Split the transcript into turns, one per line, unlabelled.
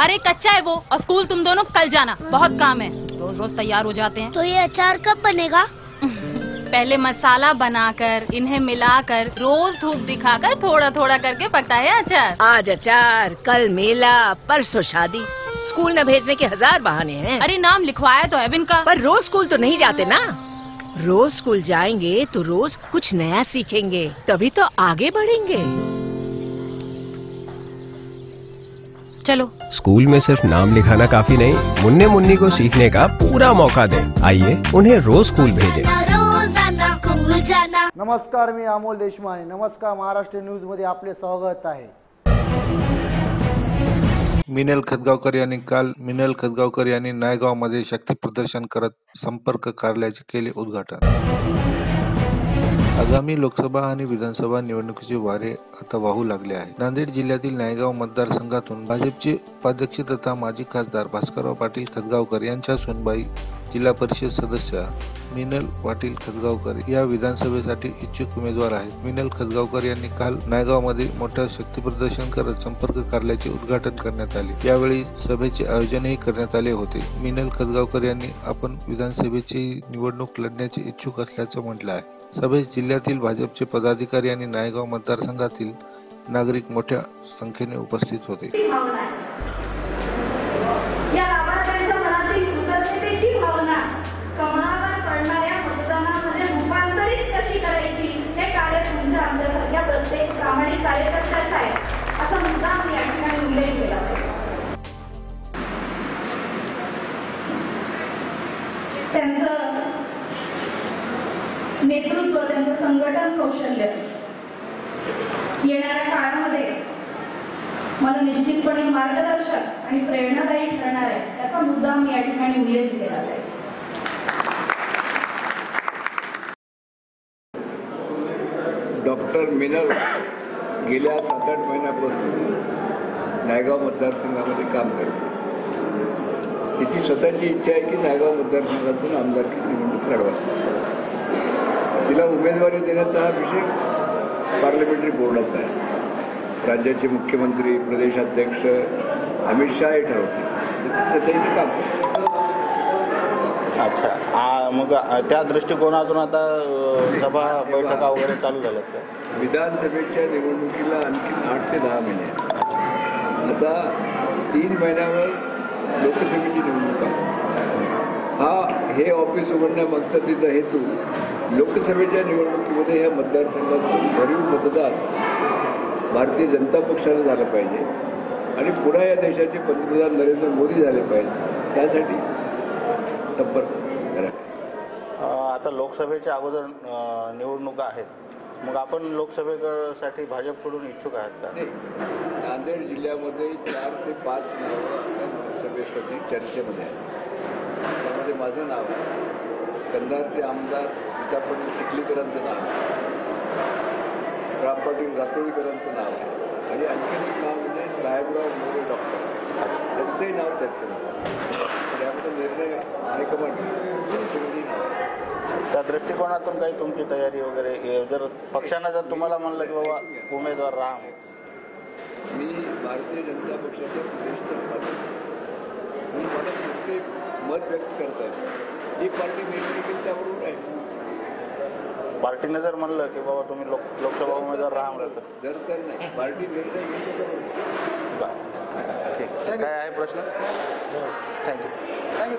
अरे कच्चा है वो और स्कूल तुम दोनों कल जाना बहुत काम है। रोज रोज तैयार हो जाते हैं।
तो ये अचार कब बनेगा?
पहले मसाला बनाकर इन्हें मिलाकर रोज धूप दिखाकर थोड़ा थोड़ा करके पकता है अचार।
आज अचार कल मेला परसों शादी। स्कूल न भेजने के हज़ार बहाने हैं।
अरे नाम लिखवाया तो है इनका।
पर रोज स्कूल तो नहीं जाते ना। रोज स्कूल जाएँगे तो रोज कुछ नया सीखेंगे तभी तो आगे बढ़ेंगे।
चलो।
स्कूल में सिर्फ नाम लिखाना काफी नहीं मुन्ने मुन्नी को सीखने का पूरा मौका दें। आइए उन्हें रोज स्कूल भेजें।
नमस्कार मी अमोल देशमाने। नमस्कार महाराष्ट्र न्यूजमध्ये आपले स्वागत आहे.
मिनल खतगावकर यांनी काल मिनल खतगावकर यांनी नायगावमध्ये शक्ती प्रदर्शन करत संपर्क कार्यालयाचे केले उद्घाटन. आगामी लोकसभा आणि विधानसभा निवडणुकीचे वारे आता वाहू लागले आहे नांदेड जिल्ह्यातील नायगाव मतदारसंघातून भाजपचे उपाध्यक्ष तथा माजी खासदार भास्करराव पाटील खतगावकर यांच्या सुनबाई जिल्हा परिषद सदस्य मिनल पाटील खतगावकर या विधानसभेसाठी इच्छुक उमेदवार आहेत. मिनल खतगावकर यांनी काल नायगावमध्ये मोठं शक्तीप्रदर्शन करत संपर्क कार्यालयाचे उद्घाटन करण्यात आले. यावेळी सभेचे आयोजनही करण्यात आले होते. मिनल खतगावकर यांनी आपण विधानसभेची निवडणूक लढण्याचे इच्छुक असल्याचं म्हटलं आहे. सभेत जिल्ह्यातील भाजपचे पदाधिकारी आणि नायगाव मतदारसंघातील नागरिक मोठ्या संख्येने उपस्थित होते.
आहे असा मुद्दा मी या ठिकाणी उल्लेख केला त्यांचं नेतृत्व त्यांचं संघटन कौशल्य येणाऱ्या काळामध्ये मला निश्चितपणे मार्गदर्शक आणि प्रेरणादायी ठरणार आहे त्याचा मुद्दा मी या ठिकाणी उल्लेख केला पाहिजे
डॉक्टर मिनल गेल्या सात आठ महिन्यापासून नायगाव मतदारसंघामध्ये काम करते. तिची स्वतःची इच्छा आहे की नायगाव मतदारसंघातून आमदारकी निवडणूक म्हणजे लढवा तिला उमेदवारी देण्याचा हा विषय पार्लमेंटरी बोर्डाचा आहे. राज्याचे मुख्यमंत्री प्रदेशाध्यक्ष अमित शहा हे ठरवतील. स्वतःची काम
अच्छा. आ, मग त्या दृष्टिकोनातून आता सभा बैठका वगैरे चालू झाल्यात का?
विधानसभेच्या निवडणुकीला आणखी आठ ते दहा महिने आता तीन महिन्यावर लोकसभेची निवडणूक आहे. हा हे ऑफिस उघडण्यामागचा तिचा हेतू लोकसभेच्या निवडणुकीमध्ये ह्या मतदारसंघातून भरीव मतदान भारतीय जनता पक्षाला झालं पाहिजे. आणि पुन्हा या देशाचे पंतप्रधान नरेंद्र मोदी झाले पाहिजे. त्यासाठी संपर्क करा
अ, आता लोकसभेच्या अगोदर निवडणुका आहेत. मग आपण लोकसभेसाठी भाजपकडून इच्छुक आहात का.
नांदेड जिल्ह्यामध्ये चार ते पाच नावं सभेसाठी चर्चेमध्ये आहेत. त्यामध्ये माझं नाव आहे. कंधारचे आमदार गीता पाटील चिखलीकरांचं नाव आहे. राम पाटील रातोळीकरांचं नाव आहे. आणि आणखी एक नाव म्हणजे साहेबराव मोरे डॉक्टर. त्यांचंही नाव निर्णय हायकमांड आहे
त्या दृष्टिकोनातून काही तुमची तयारी वगैरे जर पक्षानं जर तुम्हाला म्हणलं की बाबा उमेदवार राहा
मी भारतीय जनता उपाध्यक्ष आहे. म्हणून मला प्रत्येक मत व्यक्त करता येतं जी पार्टी निर्णय घेईल त्याबरोबर आहे
पार्टीनं जर म्हणलं की बाबा तुम्ही लोक लोकसभा उमेदवार राहा म्हणलं तर.
जर तर नाही. पार्टी निर्णय घेईल त्याच्याबरोबर
बरं. ठीक काय आहे प्रश्न? थँक्यू
आज